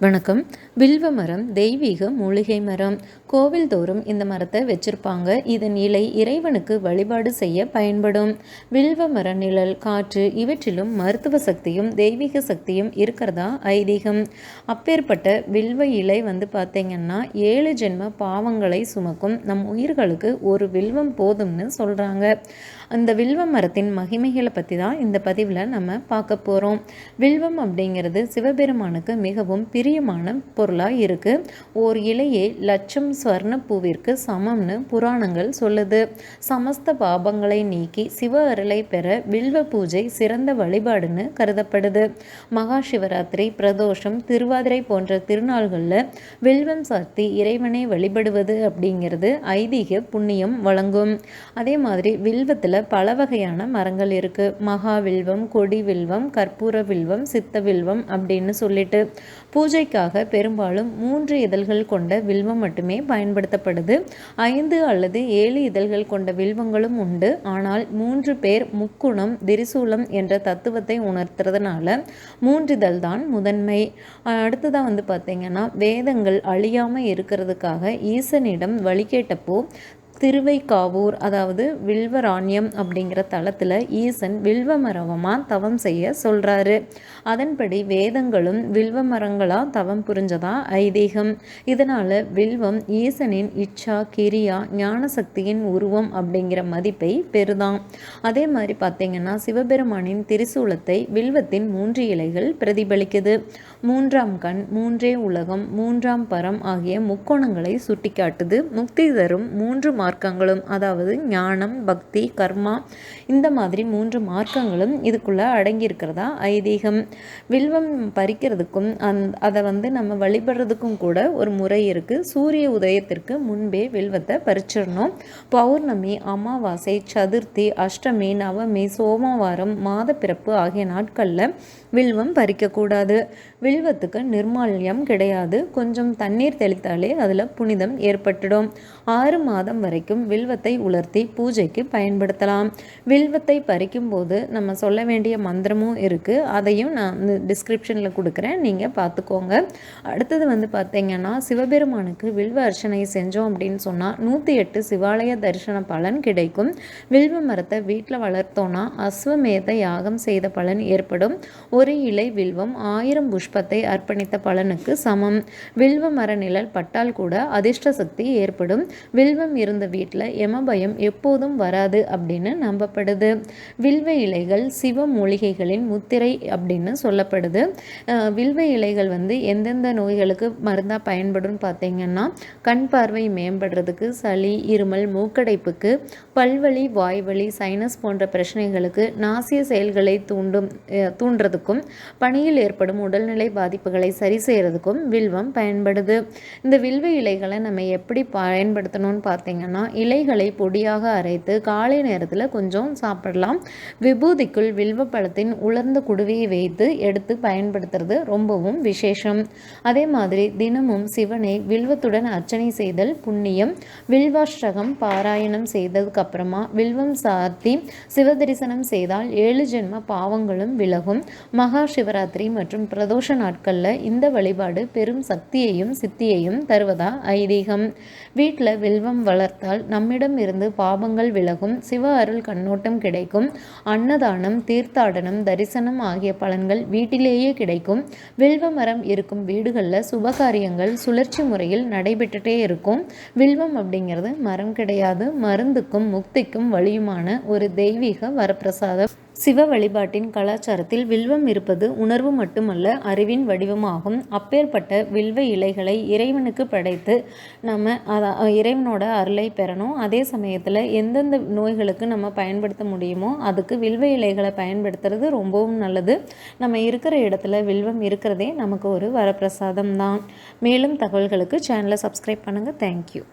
வணக்கம். வில்வ மரம் தெய்வீக மூலிகை மரம். கோவில் தோறும் இந்த மரத்தை வச்சிருப்பாங்க. இதன் இலை இறைவனுக்கு வழிபாடு செய்ய பயன்படும். வில்வ மர நிழல் காற்று இவற்றிலும் மருத்துவ சக்தியும் தெய்வீக சக்தியும் இருக்கிறதா ஐதீகம். அப்பேற்பட்ட வில்வ இலை வந்து பார்த்திங்கன்னா ஏழு ஜென்ம பாவங்களை சுமக்கும் நம் உயிர்களுக்கு ஒரு வில்வம் போதும்னு சொல்கிறாங்க அந்த வில்வ மரத்தின் மகிமைகளை பற்றி தான் இந்த பதிவில் நம்ம பார்க்க போகிறோம் வில்வம் அப்படிங்கிறது சிவபெருமானுக்கு மிகவும் பிரியமான பொருளாக இருக்குது ஓர் இலையே லட்சம் ஸ்வர்ண பூவிற்கு சமம்னு புராணங்கள் சொல்லுது. சமஸ்த பாபங்களை நீக்கி சிவ அருளை பெற வில்வ பூஜை சிறந்த வழிபாடுன்னு கருதப்படுது. மகா சிவராத்திரி பிரதோஷம் திருவாதிரை போன்ற திருநாள்களில் வில்வம் சாத்தி இறைவனை வழிபடுவது அப்படிங்கிறது ஐதீக புண்ணியம் வழங்கும். அதே மாதிரி வில்வத்தில் பல வகையான மரங்கள் இருக்குது மகா வில்வம் கொடி வில்வம் கற்பூர வில்வம் சித்த வில்வம் அப்படின்னு சொல்லிட்டு பூஜை பூஜைக்காக பெரும்பாலும் மூன்று இதழ்கள் கொண்ட வில்வம் மட்டுமே பயன்படுத்தப்படுது. ஐந்து அல்லது ஏழு இதழ்கள் கொண்ட வில்வங்களும் உண்டு. ஆனால் மூன்று பேர் முக்குணம் திரிசூலம் என்ற தத்துவத்தை உணர்த்துறதுனால மூன்றிதழ் தான் முதன்மை. அடுத்ததாக வந்து பார்த்திங்கன்னா வேதங்கள் அழியாமல் இருக்கிறதுக்காக ஈசனிடம் வழி கேட்டப்போ திருவைக்காவூர் அதாவது வில்வராணியம் அப்படிங்கிற தளத்தில் ஈசன் வில்வ மரவமாக தவம் செய்ய சொல்கிறாரு அதன்படி வேதங்களும் வில்வ மரங்களாக தவம் புரிஞ்சதா? ஐதீகம். இதனால் வில்வம் ஈசனின் இச்சா கிரியா ஞான சக்தியின் உருவம் அப்படிங்கிற மதிப்பை பெறுதான் அதே மாதிரி பார்த்திங்கன்னா சிவபெருமானின் திரிசூலத்தை வில்வத்தின் மூன்று இலைகள் பிரதிபலிக்குது. மூன்றாம் கண் மூன்றே உலகம் மூன்றாம் பரம் ஆகிய முக்கோணங்களை சுட்டிக்காட்டுது. முக்தி தரும் மூன்று மார்க்கங்களும் அதாவது ஞானம் பக்தி கர்மா இந்த மாதிரி மூன்று மார்க்கங்களும் இதுக்குள்ளே அடங்கியிருக்கிறதா? ஐதீகம். வில்வம் பறிக்கிறதுக்கும் அந் அதை வந்து நம்ம வழிபடுறதுக்கும் கூட ஒரு முறை இருக்குது சூரிய உதயத்திற்கு முன்பே வில்வத்தை பறிச்சிடணும். பௌர்ணமி அமாவாசை சதுர்த்தி அஷ்டமி நவமி சோமவாரம் மாத பிறப்பு ஆகிய நாட்களில் வில்வம் பறிக்கக்கூடாது. வில்வத்துக்கு நிர்மால்யம் கிடையாது. கொஞ்சம் தண்ணீர் தெளித்தாலே அதில் புனிதம் ஏற்பட்டுடும். ஆறு மாதம் வரை வரைக்கும் வில்வத்தை உலர்த்தி பூஜைக்கு பயன்படுத்தலாம். வில்வத்தை பறிக்கும் போது நம்ம சொல்ல வேண்டிய மந்திரமும் இருக்குது அதையும் நான் டிஸ்கிரிப்ஷனில் கொடுக்குறேன். நீங்கள் பார்த்துக்கோங்க. அடுத்தது வந்து பார்த்தீங்கன்னா சிவபெருமானுக்கு வில்வ அர்ச்சனை செஞ்சோம் அப்படின்னு சொன்னால் நூற்றி எட்டு சிவாலய தரிசன பலன் கிடைக்கும். வில்வ மரத்தை வீட்டில் வளர்த்தோன்னா அஸ்வமேத யாகம் செய்த பலன் ஏற்படும். ஒரு இலை வில்வம் ஆயிரம் புஷ்பத்தை அர்ப்பணித்த பலனுக்கு சமம். வில்வ மர நிழல் பட்டால் கூட அதிர்ஷ்ட சக்தி ஏற்படும். வில்வம் இருந்த வீட்டில் எமபயம் எப்போதும் வராது அப்படின்னு நம்பப்படுது. வில்வ இலைகள் சிவ மூலிகைகளின் முத்திரை அப்படின்னு சொல்லப்படுது. வில்வ இலைகள் வந்து எந்தெந்த நோய்களுக்கு மருந்தாக பயன்படும் பார்த்தீங்கன்னா கண் பார்வை மேம்படுறதுக்கு சளி இருமல் மூக்கடைப்புக்கு பல்வழி வாய்வழி சைனஸ் போன்ற பிரச்சனைகளுக்கு நாசிய செயல்களை தூண்டும் தூண்டுறதுக்கும் பணியில் ஏற்படும் உடல்நிலை பாதிப்புகளை சரி செய்கிறதுக்கும் வில்வம் பயன்படுது. இந்த வில்வ இலைகளை நம்ம எப்படி பயன்படுத்தணும்னு பார்த்தீங்கன்னா பார்த்தீங்கன்னா இலைகளை பொடியாக அரைத்து காலை நேரத்தில் கொஞ்சம் சாப்பிடலாம். விபூதிக்குள் வில்வப்பழத்தின் உலர்ந்த குடுவையை வைத்து எடுத்து பயன்படுத்துறது ரொம்பவும் விசேஷம். அதே மாதிரி தினமும் சிவனை வில்வத்துடன் அர்ச்சனை செய்தல் புண்ணியம். வில்வாஷ்டகம் பாராயணம் செய்ததுக்கு அப்புறமா வில்வம் சாத்தி சிவதரிசனம் செய்தால் ஏழு ஜென்ம பாவங்களும் விலகும். மகா சிவராத்திரி மற்றும் பிரதோஷ நாட்களில் இந்த வழிபாடு பெரும் சக்தியையும் சித்தியையும் தருவதா ஐதீகம். வீட்டில் வில்வம் வளர்த்து பார்த்தால் நம்மிடம் இருந்து பாபங்கள் விலகும் சிவ அருள் கண்ணோட்டம் கிடைக்கும் அன்னதானம் தீர்த்தாடனம் தரிசனம் ஆகிய பலன்கள் வீட்டிலேயே கிடைக்கும். வில்வ மரம் இருக்கும் வீடுகளில் சுபகாரியங்கள் சுழற்சி முறையில் நடைபெற்றுட்டே இருக்கும். வில்வம் அப்படிங்கிறது மரம் கிடையாது மருந்துக்கும் முக்திக்கும் வழியுமான ஒரு தெய்வீக வரப்பிரசாதம். சிவ வழிபாட்டின் கலாச்சாரத்தில் வில்வம் இருப்பது உணர்வு மட்டுமல்ல அறிவின் வடிவமாகும். அப்பேற்பட்ட வில்வ இலைகளை இறைவனுக்கு படைத்து நம்ம அதை இறைவனோட அருளை பெறணும். அதே சமயத்தில் எந்தெந்த நோய்களுக்கு நம்ம பயன்படுத்த முடியுமோ அதுக்கு வில்வ இலைகளை பயன்படுத்துறது ரொம்பவும் நல்லது. நம்ம இருக்கிற இடத்துல வில்வம் இருக்கிறதே நமக்கு ஒரு வரப்பிரசாதம் தான் மேலும் தகவல்களுக்கு சேனலை சப்ஸ்கிரைப் பண்ணுங்கள் தேங்க்யூ